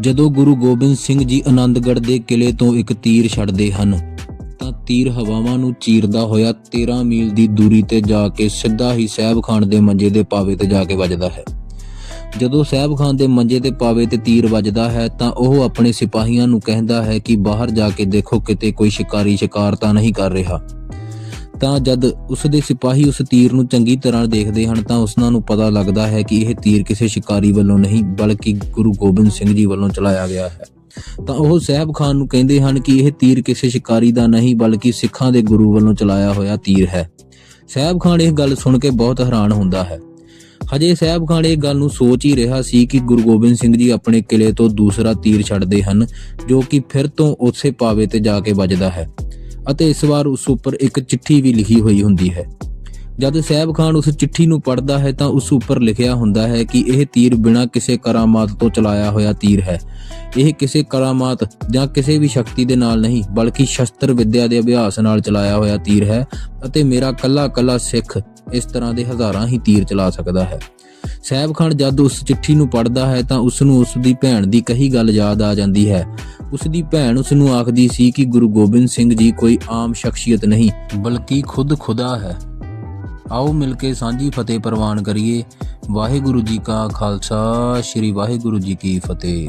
ਜਦੋਂ ਗੁਰੂ ਗੋਬਿੰਦ ਸਿੰਘ ਜੀ ਆਨੰਦਗੜ੍ਹ ਦੇ ਕਿਲੇ ਤੋਂ ਇੱਕ ਤੀਰ ਛੱਡਦੇ ਹਨ, ਤਾਂ ਤੀਰ ਹਵਾਵਾਂ ਨੂੰ ਚੀਰਦਾ ਹੋਇਆ 13 ਮੀਲ ਦੀ ਦੂਰੀ ਤੇ ਜਾ ਕੇ ਸਿੱਧਾ ਹੀ ਸਹਿਬ ਖਾਨ ਦੇ ਮੰਜੇ ਦੇ ਪਾਵੇ ਤੇ ਜਾ ਕੇ ਵੱਜਦਾ ਹੈ। ਜਦੋਂ ਸਹਿਬ ਖਾਨ ਦੇ ਮੰਜੇ ਦੇ ਪਾਵੇ ਤੇ ਤੀਰ ਵੱਜਦਾ ਹੈ, ਤਾਂ ਉਹ ਆਪਣੇ ਸਿਪਾਹੀਆਂ ਨੂੰ ਕਹਿੰਦਾ ਹੈ ਕਿ ਬਾਹਰ ਜਾ ਕੇ ਦੇਖੋ, ਕਿਤੇ ਕੋਈ ਸ਼ਿਕਾਰੀ ਸ਼ਿਕਾਰ ਤਾਂ ਨਹੀਂ ਕਰ ਰਿਹਾ। ਤਾਂ ਜਦ ਉਸ ਦੇ ਸਿਪਾਹੀ ਉਸ ਤੀਰ ਨੂੰ ਚੰਗੀ ਤਰ੍ਹਾਂ ਦੇਖਦੇ ਹਨ ਤਾਂ ਉਸਨਾਂ ਨੂੰ ਪਤਾ ਲੱਗਦਾ ਹੈ ਕਿ ਇਹ ਤੀਰ ਕਿਸੇ ਸ਼ਿਕਾਰੀ ਵੱਲੋਂ ਨਹੀਂ, ਬਲਕਿ ਗੁਰੂ ਗੋਬਿੰਦ ਸਿੰਘ ਜੀ ਵੱਲੋਂ ਚਲਾਇਆ ਗਿਆ ਹੈ। ਤਾਂ ਉਹ ਸਹਿਬ ਖਾਨ ਨੂੰ ਕਹਿੰਦੇ ਹਨ ਕਿ ਇਹ ਤੀਰ ਕਿਸੇ ਸ਼ਿਕਾਰੀ ਦਾ ਨਹੀਂ, ਬਲਕਿ ਸਿੱਖਾਂ ਦੇ ਗੁਰੂ ਵੱਲੋਂ ਚਲਾਇਆ ਹੋਇਆ ਤੀਰ ਹੈ। ਸਹਿਬ ਖਾਨ ਇਹ ਗੱਲ ਸੁਣ ਕੇ ਬਹੁਤ ਹੈਰਾਨ ਹੁੰਦਾ ਹੈ। ਹਜੇ ਸਹਿਬ ਖਾਨ ਇਹ ਗੱਲ ਨੂੰ ਸੋਚ ਹੀ ਰਿਹਾ ਸੀ ਕਿ ਗੁਰੂ ਗੋਬਿੰਦ ਸਿੰਘ ਜੀ ਆਪਣੇ ਕਿਲੇ ਤੋਂ ਦੂਸਰਾ ਤੀਰ ਛੱਡਦੇ ਹਨ, ਜੋ ਕਿ ਫਿਰ ਤੋਂ ਉਸੇ ਪਾਵੇ ਤੇ ਜਾ ਕੇ ਵੱਜਦਾ ਹੈ। ਅਤੇ ਇਸ ਵਾਰ ਉਸ ਉੱਪਰ ਇੱਕ ਚਿੱਠੀ ਵੀ ਲਿਖੀ ਹੋਈ ਹੁੰਦੀ ਹੈ। ਜਦ ਸਹਿਬ ਖਾਨ ਉਸ ਚਿੱਠੀ ਨੂੰ ਪੜ੍ਹਦਾ ਹੈ ਤਾਂ ਉਸ ਉੱਪਰ ਲਿਖਿਆ ਹੁੰਦਾ ਹੈ ਕਿ ਇਹ ਤੀਰ ਬਿਨਾਂ ਕਿਸੇ ਕਰਾਮਾਤ ਤੋਂ ਚਲਾਇਆ ਹੋਇਆ ਤੀਰ ਹੈ। ਇਹ ਕਿਸੇ ਕਰਾਮਾਤ ਜਾਂ ਕਿਸੇ ਵੀ ਸ਼ਕਤੀ ਦੇ ਨਾਲ ਨਹੀਂ, ਬਲਕਿ ਸ਼ਸਤਰ ਵਿੱਦਿਆ ਦੇ ਅਭਿਆਸ ਨਾਲ ਚਲਾਇਆ ਹੋਇਆ ਤੀਰ ਹੈ ਅਤੇ ਮੇਰਾ ਕੱਲਾ ਕੱਲਾ ਸਿੱਖ ਇਸ ਤਰ੍ਹਾਂ ਦੇ ਹਜ਼ਾਰਾਂ ਹੀ ਤੀਰ ਚਲਾ ਸਕਦਾ ਹੈ। ਸਹਿਬ ਖਾਨ ਜਦ ਉਸ ਚਿੱਠੀ ਨੂੰ ਪੜ੍ਹਦਾ ਹੈ ਤਾਂ ਉਸ ਨੂੰ ਉਸ ਦੀ ਭੈਣ ਦੀ ਕਹੀ ਗੱਲ ਯਾਦ ਆ ਜਾਂਦੀ ਹੈ। ਉਸ ਦੀ ਭੈਣ ਉਸ ਨੂੰ ਆਖਦੀ ਸੀ ਕਿ ਗੁਰੂ ਗੋਬਿੰਦ ਸਿੰਘ ਜੀ ਕੋਈ ਆਮ ਸ਼ਖਸੀਅਤ ਨਹੀਂ। ਬਲਕਿ ਖੁਦ ਖੁਦਾ ਹੈ। ਆਓ ਮਿਲ ਕੇ ਸਾਂਝੀ ਫਤਿਹ ਪ੍ਰਵਾਨ ਕਰੀਏ। ਵਾਹਿਗੁਰੂ ਜੀ ਕਾ ਖਾਲਸਾ, ਸ੍ਰੀ ਵਾਹਿਗੁਰੂ ਜੀ ਕੀ ਫਤਿਹ।